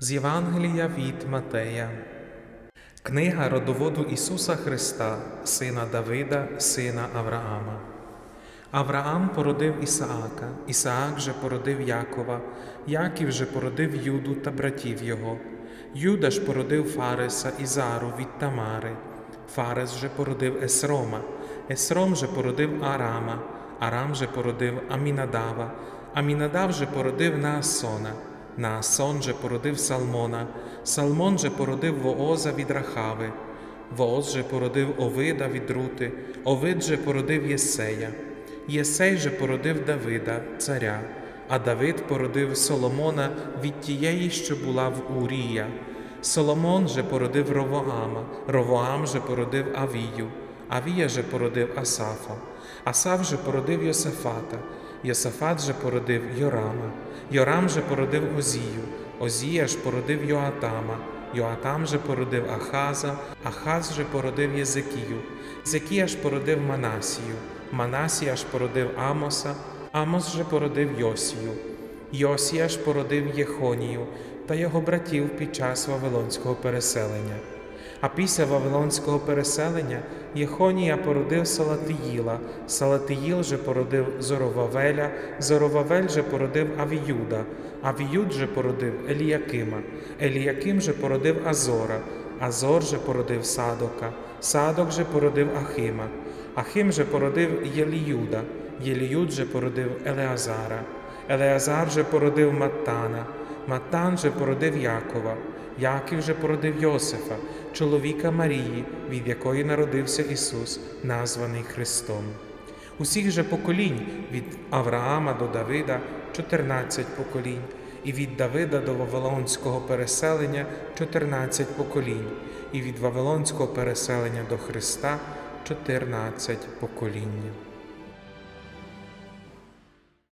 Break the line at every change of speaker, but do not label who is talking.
З Євангелія від Матея. Книга родоводу Ісуса Христа, сина Давида, сина Авраама. Авраам породив Ісаака, Ісаак же породив Якова, Яків же породив Юду та братів його. Юда ж породив Фареса і Зару від Тамари. Фарес же породив Есрома, Есром же породив Арама, Арам же породив Амінадава, Амінадав же породив Наасона, Наасон же породив Салмона, Салмон же породив Вооза від Рахави, Вооз же породив Овида від Рути, Овид же породив Єсея. Єсей же породив Давида, царя, а Давид породив Соломона від тієї, що була в Урія. Соломон же породив Ровоама, Ровоам же породив Авію, Авія же породив Асафа, Асаф же породив Йосафата, Йосафат же породив Йорама, Йорам же породив Озію, Озія ж породив Йоатама, Йоатам же породив Ахаза, Ахаз же породив Єзекію, Єзекія ж породив Манасію, Манасія ж породив Амоса, Амос же породив Йосію, Йосія ж породив Єхонію та його братів під час Вавилонського переселення. А після Вавилонського переселення Єхонія породив Салатиїла, Салатиїл же породив Зоровавеля, Зоровавель же породив Авіюда, Авіюд же породив Еліякима, Еліяким же породив Азора, Азор же породив Садока, Садок же породив Ахима, Ахим же породив Єліюда, Єліюд же породив Елеазара, Елеазар же породив Маттана, Маттан же породив Якова, Яків же породив Йосифа, чоловіка Марії, від якої народився Ісус, названий Христом. Усіх же поколінь від Авраама до Давида 14 поколінь, і від Давида до Вавилонського переселення 14 поколінь, і від Вавилонського переселення до Христа 14 поколінь.